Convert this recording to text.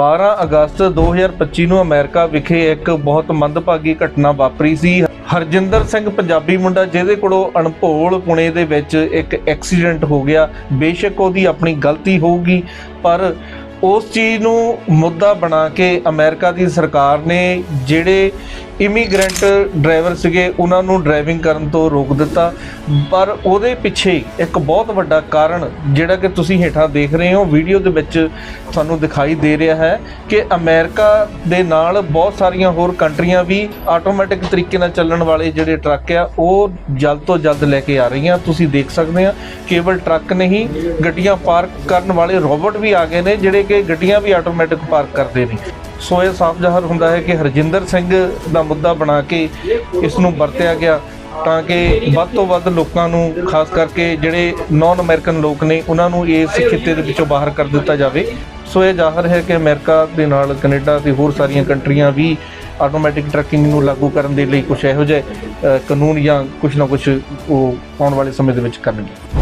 12 ਅਗਸਤ 2025 ਨੂੰ ਅਮਰੀਕਾ ਵਿਖੇ ਇੱਕ ਬਹੁਤ ਮੰਦਭਾਗੀ ਘਟਨਾ ਵਾਪਰੀ ਸੀ। ਹਰਜਿੰਦਰ ਸਿੰਘ ਪੰਜਾਬੀ ਮੁੰਡਾ, ਜਿਹਦੇ ਕੋਲੋਂ ਅਣਭੋਲ ਪੁਣੇ ਦੇ ਵਿੱਚ ਇੱਕ ਐਕਸੀਡੈਂਟ ਹੋ ਗਿਆ। ਬੇਸ਼ੱਕ ਉਹਦੀ ਆਪਣੀ ਗਲਤੀ ਹੋਊਗੀ, ਪਰ ਉਸ ਚੀਜ਼ ਨੂੰ ਮੁੱਦਾ ਬਣਾ ਕੇ ਅਮਰੀਕਾ ਦੀ ਸਰਕਾਰ ਨੇ ਜਿਹੜੇ ਇਮੀਗ੍ਰੈਂਟ ਡਰਾਈਵਰ ਸੀਗੇ, ਉਹਨਾਂ ਨੂੰ ਡਰਾਈਵਿੰਗ ਕਰਨ ਤੋਂ ਰੋਕ ਦਿੱਤਾ। ਪਰ ਉਹਦੇ ਪਿੱਛੇ ਇੱਕ ਬਹੁਤ ਵੱਡਾ ਕਾਰਨ, ਜਿਹੜਾ ਕਿ ਤੁਸੀਂ ਹੇਠਾਂ ਦੇਖ ਰਹੇ ਹੋ, ਵੀਡੀਓ ਦੇ ਵਿੱਚ ਤੁਹਾਨੂੰ ਦਿਖਾਈ ਦੇ ਰਿਹਾ ਹੈ ਕਿ ਅਮਰੀਕਾ ਦੇ ਨਾਲ ਬਹੁਤ ਸਾਰੀਆਂ ਹੋਰ ਕੰਟਰੀਆਂ ਵੀ ਆਟੋਮੈਟਿਕ ਤਰੀਕੇ ਨਾਲ ਚੱਲਣ ਵਾਲੇ ਜਿਹੜੇ ਟਰੱਕ ਆ, ਉਹ ਜਲਦ ਤੋਂ ਜਲਦ ਲੈ ਕੇ ਆ ਰਹੀਆਂ। ਤੁਸੀਂ ਦੇਖ ਸਕਦੇ ਆ, ਕੇਵਲ ਟਰੱਕ ਨਹੀਂ, ਗੱਡੀਆਂ ਪਾਰਕ ਕਰਨ ਵਾਲੇ ਰੋਬੋਟ ਵੀ ਆ ਗਏ ਨੇ, ਜਿਹੜੇ ਕਿ ਗੱਡੀਆਂ ਵੀ ਆਟੋਮੈਟਿਕ ਪਾਰਕ ਕਰਦੇ ਨੇ। ਸੋ ਇਹ ਸਾਫ਼ ਜ਼ਾਹਰ ਹੁੰਦਾ ਹੈ ਕਿ ਹਰਜਿੰਦਰ ਸਿੰਘ ਦਾ ਮੁੱਦਾ ਬਣਾ ਕੇ ਇਸ ਨੂੰ ਵਰਤਿਆ ਗਿਆ ਤਾਂ ਕਿ ਵੱਧ ਤੋਂ ਵੱਧ ਲੋਕਾਂ ਨੂੰ, ਖਾਸ ਕਰਕੇ ਜਿਹੜੇ ਨਾਨ ਅਮਰੀਕਨ ਲੋਕ ਨੇ, ਉਹਨਾਂ ਨੂੰ ਇਸ ਖਿੱਤੇ ਦੇ ਵਿੱਚੋਂ ਬਾਹਰ ਕਰ ਦਿੱਤਾ ਜਾਵੇ। ਸੋ ਇਹ ਜ਼ਾਹਰ ਹੈ ਕਿ ਅਮਰੀਕਾ ਦੇ ਨਾਲ ਕੈਨੇਡਾ ਤੇ ਹੋਰ ਸਾਰੀਆਂ ਕੰਟਰੀਆਂ ਵੀ ਆਟੋਮੈਟਿਕ ਟਰੱਕਿੰਗ ਨੂੰ ਲਾਗੂ ਕਰਨ ਦੇ ਲਈ ਕੁਝ ਇਹੋ ਜਿਹੇ ਕਾਨੂੰਨ ਜਾਂ ਕੁਝ ਨਾ ਕੁਝ ਉਹ ਆਉਣ ਵਾਲੇ ਸਮੇਂ ਦੇ ਵਿੱਚ ਕਰਨਗੇ।